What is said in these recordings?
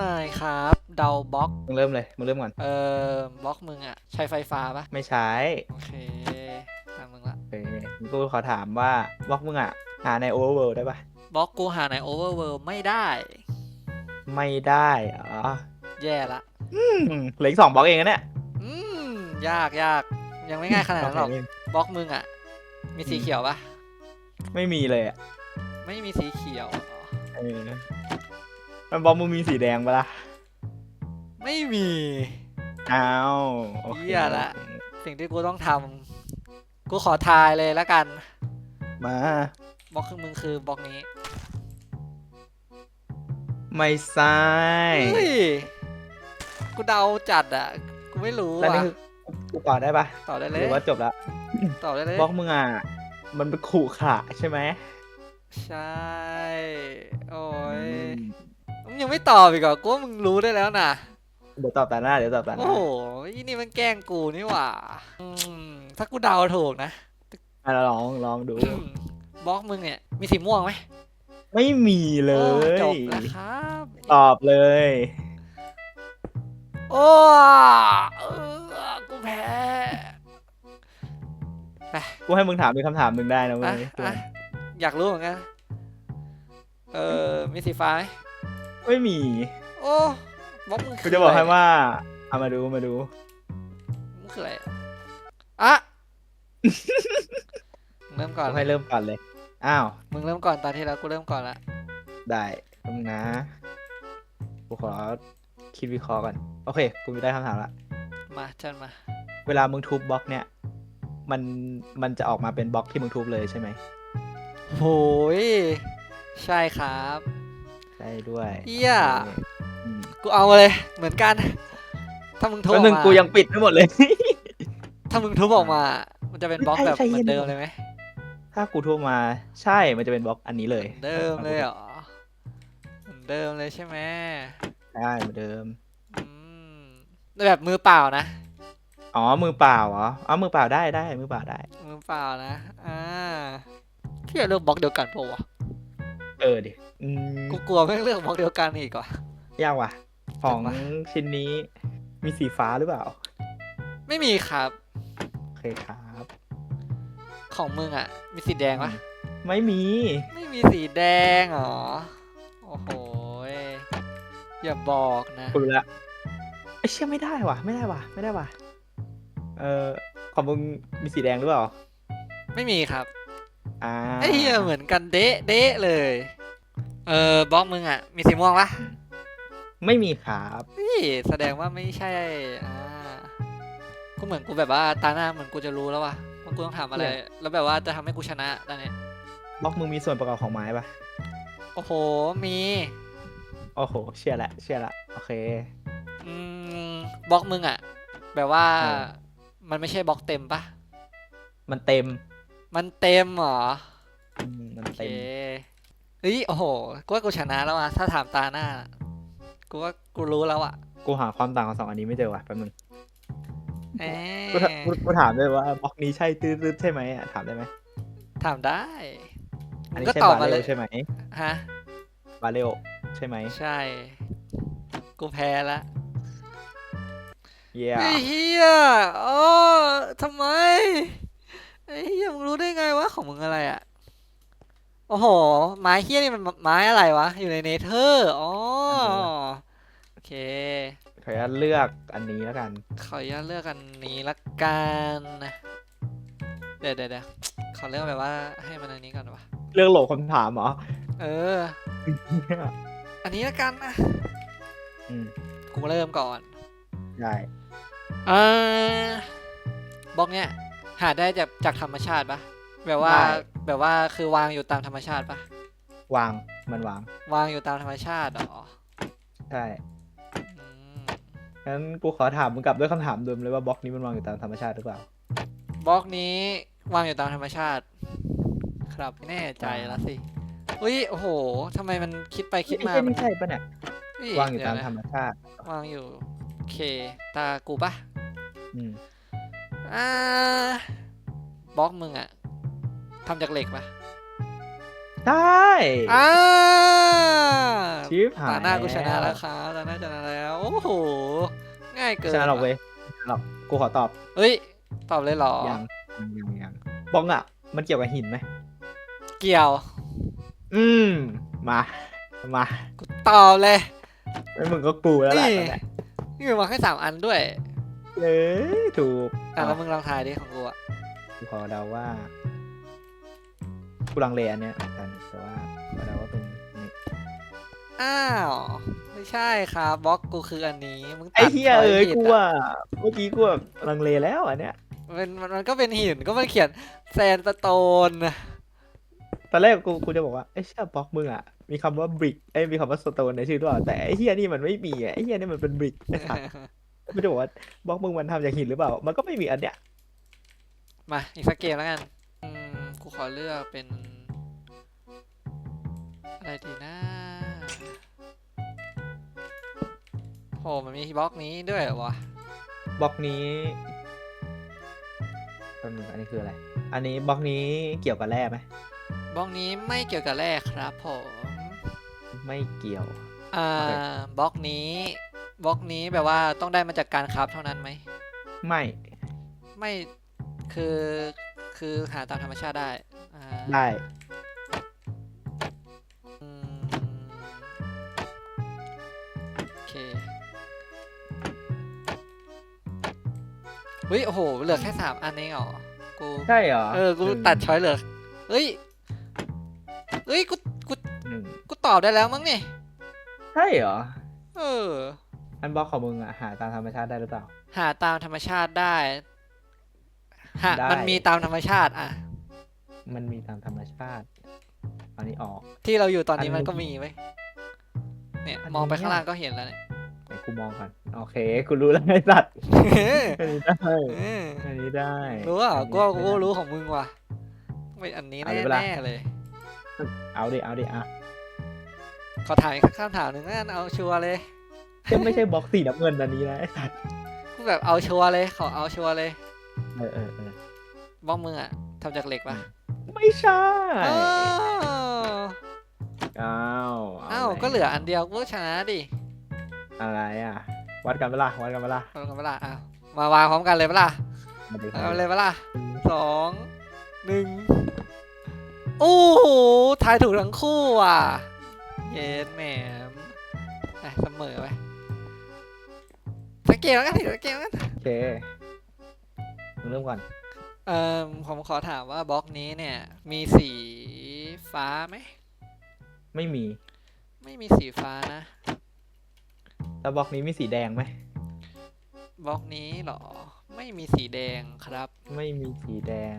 หน่อยครับ เดาบล็อก มึงเริ่มเลย มึงเริ่มก่อน เอ่อบล็อกมึงอะใช้ไฟฟ้าปะไม่ใช้โอเคตามมึงละโอเคกูขอถามว่าบล็อกมึงอะ หาในโอเวอร์เวิลด์ได้ปะบล็อกกูหาในโอเวอร์เวิลด์ไม่ได้ ไม่ได้อ๋อแย่ละอืมเหลืออีกสองบล็อกเองนะเนี่ยอืมยากยากยังไม่ง่ายขนาดนั้นหรอกโเคบล็อกมึงอะมีสีเขียวปะไม่มีเลยอะไม่มีสีเขียวอ๋อเออ มันบล็อกมึงมีสีแดงปะล่ะไม่มีอ้าวโอเคเหี้ยละ สิ่งที่กูต้องทำกูขอทายเลยละกันมาบล็อกคือมึงคือบล็อกนี้ไม่ใช่เฮ้ยกูเดาจัดอะกูไม่รู้แล้วนี่อะคือกูต่อได้ปะตอบได้เลหยรือว่าจบแล้วตอบได้เลย บล็อกมึงอะมันเป็นขู่ขระใช่ไหมใช่ โอ้ยอืมมึง ยังไม่ตอบอีกเหรอกูว่ามึงรู้ได้แล้วนะเดี๋ยวตอบตาหน้าเดี๋ยวตอบตาหโอ้น้าโหอีนี่มันแกล้งกูนี่หว่าอืมถ้ากูเดาถูกนะ อะลองลองดู บล็อกมึงเนี่ยมีสีม่วงไหมไม่มีเลโอ้ย จบแล้วครับ ตอบเลย โอ้เออกูแพ้ กูให้มึงถามเป็นคำถามหนึ่งได้นะเว้อะยอะอยากรู้เหมือนกัน เออมีสีฟ้าไหม ไม่มีโอ้บล็อกมึงกูจะบอกให้ว่าเอามาดูมาดู มึงคืออะไรอะมึงเริ่มก่อนกูให้เริ่มก่อนเลย อ้าว มึงเริ่มก่อนตอนที่แล้วกูเริ่มก่อนละได้มึงนะ กูขอคิดวิเคราะห์ก่อน โอเค กูมีได้คำถามละ มาจันมา เวลามึงทุบบล็อกเนี่ย มัน มันจะออกมาเป็นบล็อกที่มึงทุบเลยใช่ไหม โหยใช่ครับ ใช่ด้วยเหี้ยโอเคอืมกูเอาเลยเหมือนกัน ถ้ามึงทุบแป๊อบอกนึงมากูยังปิดไม่หมดเลย ถ้ามึงทุบออกมา มันจะเป็นบล็อกใช่แบบใช่เหมือนเย็นเดิมก่อนเลยไหมถ้ากูทุบมาใช่มันจะเป็นบล็อกอันนี้เลยเดิมเลยเหรอเหมือนเดิมเลยใช่ไหมใช่เหมือนเดิม อืมแบบมือเปล่านะอ๋อ มือเปล่าเหรออ๋อมือเปล่าได้ได้มือเปล่าได้ มือเปล่านะอ่าที่จะเลือกบล็อกเดียวกันปะวะ เออดิอืมกูกลัวไม่งเลือกบล็อกเดียวกันอีกว่ะ ยากว่ะ ของจัดมาชิ้นนี้มีสีฟ้าหรือเปล่า ไม่มีครับ โอเคครับ ของมึงอะ มีสีแดงปะไม่มี ไม่มีสีแดงเหรอ โอ้โหยอย่าบอกนะ กูรู้ละไอ้ยเชื่อไม่ได้ว่ะ ไม่ได้ว่ะ ไม่ได้ว่ะ เออของมึงมีสีแดงหรือเปล่า ไม่มีครับ อ่าไอ้เหี้ยเหมือนกันเดะเดะเลย เออบล็อกมึงอะ มีสีม่วงปะไม่มีครับนี่แสดงว่าไม่ใช่อ่ากูเหมือนกูแบบว่าตาหน้าเหมือนกูจะรู้แล้วว่ะว่ากูต้องทำอะไร แล้วแบบว่าจะทำให้กูชนะตอนเนี้ยบล็อกมึงมีส่วนประกอบของไม้ปะโอ้โหมีโอ้โห เชื่อละเชื่อละโอเคอืมบล็อกมึงอะ แบบว่าเออมันไม่ใช่บล็อกเต็มปะมันเต็ม มันเต็มเหรออืมมันโอเคเต็มเฮ้ยโอ้โหกูว่ากูชนะแล้วอะถ้าถามตาหน้ากูว่ากูรู้แล้วอะกูหาความต่างของสองอันนี้ไม่เจอว่ะแป๊บนึงเอ๊กูถากูกูถามด้วยว่าบล็อกนี้ใช่ตื้อๆใช่ไหมอะถามได้ไหมถามได้อันมึงนี้ก็ใช่ตอบบามาเรเลลยใช่ไหมฮะบาเรลใช่ไหมใช่ กูแพ้ละเย้ ไอ้เฮียอ๋อทำไม ไอ้เฮียมึงรู้ได้ไงวะของมึงอะไรอะ โอ้โห ไม้เฮียนี่มันไม้อะไรวะ อยู่ในเนเธอร์ อ๋อ โอเค ขออนุญาตเลือกอันนี้แล้วกัน ขออนุญาตเลือกอันนี้ละกันนะเดี๋ยวเดี๋ยวเดี๋ยวขอเลือกแบบว่าให้มันอันนี้ก่อนวะเลือกโหลคำถามเหรอเออ อันนี้ละกันนะอืมกูเริ่มก่อน ได้อ่าบล็อกเนี้ย หาได้จากจากธรรมชาติปะแบบว่าแบบว่าคือวางอยู่ตามธรรมชาติปะวางมันวางวางอยู่ตามธรรมชาติเหรอใช่อืมงั้นกูขอถามมึงกลับด้วยคำถามเดิมเลยว่าบล็อกนี้มันวางอยู่ตามธรรมชาติหรือเปล่า บล็อกนี้วางอยู่ตามธรรมชาติ ครับไม่แน่ใจละสิอุ้ยโอ้โหทำไมมันคิดไปคิดมาไใช่มันไม่ใช่ปะเนี่ยเฮ้วางอยู่ตามเดี๋วนะธรรมชาติ วางอยู่โอเค ตากูปะอืม อ่าบล็อกมึงอะทำจากเหล็กปะได้อ่าชิปหายตาหน้ากูชนะแล้วครับตาหน้าชนะแล้ว โอ้โห ง่ายเกินชนะหรอกว่ะเว้ยชนะหรอกกูขอตอบ เฮ้ย ตอบเลยเหรอ ยังยังยังยังบองอะมันเกี่ยวกับหินไหม เกี่ยว อืม มา มา กูตอบเลยไม่มึงก็กูแล้วแหละนี่ตอนเนี้ยนี่มันมาแค่สามอันด้วย เอ้ยถูกอะแล้วมึงลองทายดิของกูอะกูขอเดาว่ากูลังเลอันเนี้ยเหมือนกันแต่ว่าขอเดาว่าเป็นนี่อ้าว ไม่ใช่ครับบล็อกกูคืออันนี้ มึงตัดไอ้เฮียช้เอ้ยผิดกูอะอะเมื่อกี้กูแบบลังเลแล้วอันเนี้ยมันมันมันก็เป็นหินก็มันเขียนแซนสโตนตอนแรกกูกูจะบอกว่าไอ้เชี่ยบล็อกมึงอะมีคำว่าบริกไอ้ยมีคำว่าสโตนในชื่อด้วยแต่ไอ้เฮียนี่มันไม่มีอะไอ้เฮียนี่มันเป็นบริกไอ้สั สกูจะบอกว่าบล็อกมึงมันทำจากหินหรือเปล่า มันก็ไม่มีอันเนี้ยมา อีกสักเกมแล้วกันอืมกูขอเลือกเป็น อะไรดีนะโหมันมีบล็อกนี้ด้วยเหรอวะ บล็อกนี้แป๊บนึงอันนี้คืออะไร อันนี้บล็อกนี้เกี่ยวกับแร่ไหมบล็อกนี้ไม่เกี่ยวกับแร่ครับผม ไม่เกี่ยว อ่าโอเคบล็อกนี้ บล็อกนี้แบบว่าต้องได้มาจากการคราฟเท่านั้นไหม ไม่ไม่คือคือหาตามธรรมชาติได้อ่าได้อืมโอเคเฮ้ยโอ้โหเหลือแค่สามอันเองเหรอกู ใช่เหรอเออ กูหนึ่งตัดช้อยเหลือเฮ้ย เฮ้ย กู กู หนึ่งกูตอบได้แล้วมั้งนี่ ใช่เหรอ เออ อันบล็อกของมึงอะหาตามธรรมชาติได้หรือเปล่า หาตามธรรมชาติได้หาได้ มันมีตามธรรมชาติอะ มันมีตามธรรมชาติอันนี้ออก ที่เราอยู่ตอนนี้อันมันนี้ก็มีไว้ยเนี่ย อันนี้ มองไปข้างอะล่างก็เห็นแล้วเนี่ย ไหนกูมองก่อนโอเคกูรู้แล้วไอ้สัตว์ อันนี้ได้เอออันนี้ได้รู้อะอันนี้กูว่ากูได้รู้ของมึงว่ะไม่อันนี้เอาแน่เลยปะล่ะแน่เลย เอาดิเอาดิอะขอถามอีกคำถามหนึ่งงั้นเอาชัวร์เลย จะไม่ใช่บล็อกสีน้ำเงินอันนี้นะไอ้สัตว์กูแบบเอาชัวร์เลยขอเอาชัวร์เลยเออเออเออบ้องมึงอะทำจากเหล็กปะไม่ใช่อ้าวอ้าวอ้าวะไรก็เหลืออันเดียวกูก็ชนะดิอะไรอะ วัดกันเปะล่าวัดกันเปะล่าเอากันเปะล่าอ้าวมาวางพร้อมกันเลยเปะล่ามาดิเอาเลยเปะล่าสองหนึ่งโอ้โหทายถูกทั้งคู่อะ เย็นแหมมอะเสมอไปสก เกลแล้วกันสกเกลแล้วกันโอเคมึงเริ่มก่อน เอ่อผมขอถามว่าบล็อกนี้เนี่ย มีสีฟ้าไหม ไม่มี ไม่มีสีฟ้านะ แล้วบล็อกนี้มีสีแดงไหม บล็อกนี้เหรอ ไม่มีสีแดงครับ ไม่มีสีแดง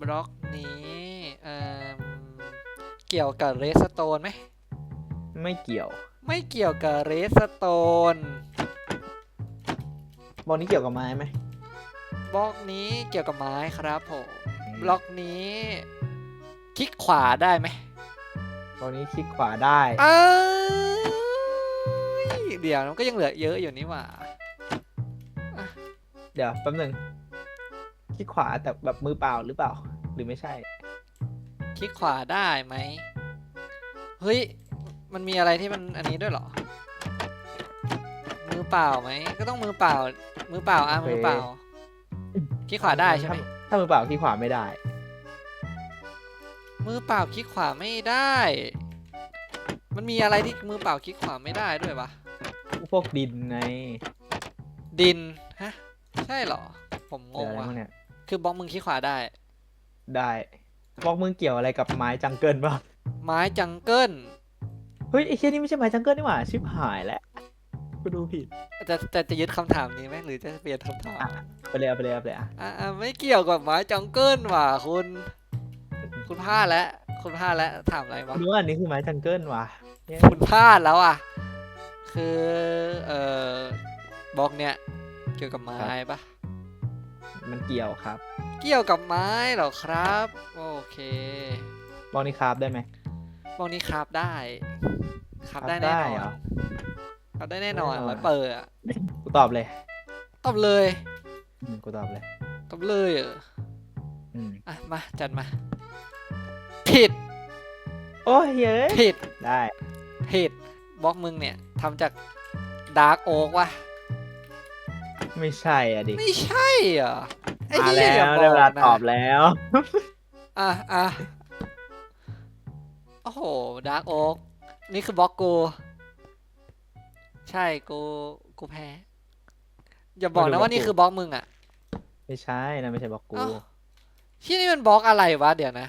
บล็อกนี้เอ่อเกี่ยวกับเรสโตนไหม ไม่เกี่ยว ไม่เกี่ยวกับเรสโตน บล็อกนี้เกี่ยวกับไม้ไหมบล็อกนี้เกี่ยวกับไม้ครับผมบล็อกนี้คลิกขวาได้ไหมบล็อกนี้คลิกขวาได้ เอ้ยเดี๋ยวมันก็ยังเหลือเยอะอยู่นี่หว่าเดี๋ยวแป๊บหนึงคลิกขวาแต่แบบมือเปล่าหรือเปล่า หรือไม่ใช่ คลิกขวาได้ไหมเฮ้ย มันมีอะไรที่มันอันนี้ด้วยเหรอมื อเปล่าไหมก็ต้องมือเปล่า มือเปล่าอะโอเคมือเปล่าคลิกขวาได้ใช่ไหมถ้าถ้ามือเปล่าคลิกขวาไม่ได้ มือเปล่าคลิกขวาไม่ได้ มันมีอะไรที่มือเปล่าคลิกขวาไม่ได้ด้วยปะพวกดินไงดินฮะใช่เหรอ ผมงเดี๋ยวงอะไรว่ะพวกเนี้ยคือบล็อกมึงคลิกขวาได้ ได้บล็อกมึงเกี่ยวอะไรกับไม้จังเกิลป่ะไม้จังเกิลเฮ้ยไอ้เชี่ยนี่ไม่ใช่ไม้จังเกิลนี่หว่าชิบหายแล้ว กูดูผิดจะจะจะยึดคำถามนี้ไหมหรือจะเปลี่ยนคำถามอะไปเลยเอาไปเลยเอาไปเลยอะอะอะไม่เกี่ยวกับไม้จังเกิลว่ะคุณ คุณพลาดแล้วคุณพลาดแล้วถามอะไรวะรู้ว่าอันนี้คือไม้จังเกิลว่ะเนี่ยคุณพลาดแล้วอะ คือเอ่อบล็อกเนี้ยเกี่ยวกับไม้ปะมันเกี่ยวครับเกี่ยวกับไม้เหรอครับ โอเคบล็อกนี้คราฟได้ไหมบล็อกนี้คราฟได้ คราฟได้คราฟได้แน่นอเหร นอคราฟได้แน่นอนแน่นอนร้อยเปอร์อะกูตอบเลยตอบเลยอืมกูตอบเลยตอบเลยเหรออืมอะมาจัดมา ผิดโอ้ยเย้ยผิดได้ผิดบล็อกมึงเนี่ยทำจากดาร์กโอ๊กวะไม่ใช่อะดิไม่ใช่เหรอไอ้มาเหี้ยแล้อย่าวบได้อกเวลานะตอบแล้ว อะอะโอ้โหดาร์กโอ๊กนี่คือบล็อกกู ใช่กูกูแพ้ อย่าบอกมาดูนะบล็อกว่านี่กูคือบล็อกมึงอะไม่ใช่นะไม่ใช่บอกกูเอ้าที่นี่มันบล็อกอะไรวะเดี๋ยวนะ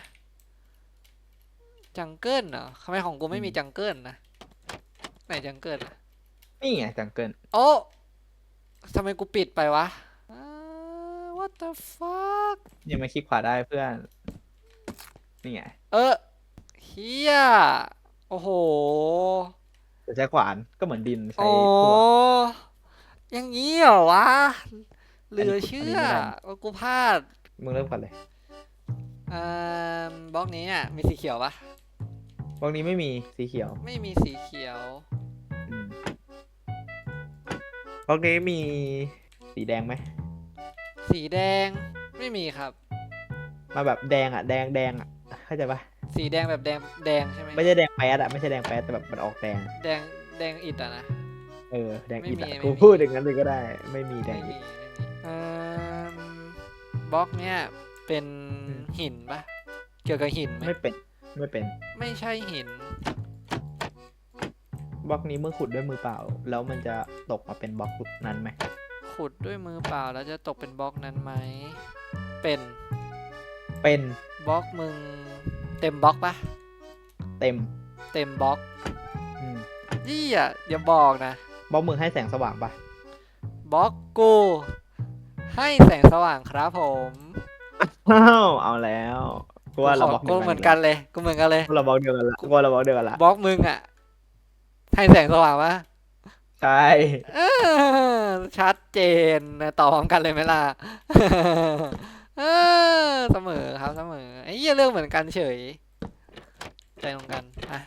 จังเกิลเหรอทำไมของกูไม่มีจังเกิลนะไหนจังเกิลอะนี่ไงจังเกิลโอ้ทำไมกูปิดไปวะอ่า what the fuck ยังไม่คลิกขวาได้เพื่อนนี่ไงเออเฮียโอ้โห จะใช้ขวานก็เหมือนดินใช้โอ้พวกอย่างนี้เหรอวะเหลือเชื่ออันนี้ไม่ได้ว่ากูพลาดมึงเริ่มก่อนเลยอ่าบล็อกนี้เนี่ยมีสีเขียวปะบล็อกนี้ไม่มีสีเขียวไม่มีสีเขียว อืมบล็อกนี้มีสีแดงไหม สีแดงไม่มีครับ มาแบบแดงอะ แดงแดงอะเข้าใจปะ สีแดงแบบแดงแดงใช่ไหมไม่ใช่แดงแป๊ดอะไม่ใช่แดงแป๊ดแต่แบบมันออกแดง แดงแดงอิดอะนะ เออแดงไม่อิดมีอะไม่กูมีพูดอย่างนั้นเลยก็ได้ ไม่มีแดไม่งมีอิดไม่มีเอ่อบล็อกเนี่ยเป็นอืม หินปะเกี่ยวกับหินไหมไม่เป็นไม่เป็นไม่ใช่หิน บล็อกนี้เมื่อขุดด้วยมือเปล่า แล้วมันจะตกมาเป็นบล็อกนั้นไหมขุดด้วยมือเปล่าแล้วจะตกเป็นบล็อกนั้นไหมเป็นเป็นบล็อกมึง เต็มบล็อกปะเต็มเต็มบล็อกอืมยี่อะอย่าบอกนะบล็อกมึงให้แสงสว่างปะบล็อกกู ให้แสงสว่างครับผมอ้าวเอาแล้วกูว่าเราบล็อกกูเหมือนกันเลยกูเหมือนกันเลยกูเราบล็อกเดียวกันละกูว่าเราบล็อกเดียวกันละบล็อกมึงอะให้แสงสว่างปะใช่เออชัดเจนนะตอบพร้อมกันเลยไหมล่ะ เออเสมอครับเสมอไอ้เหี้ยเรื่องเหมือนกันเฉยใจตรงกันอะ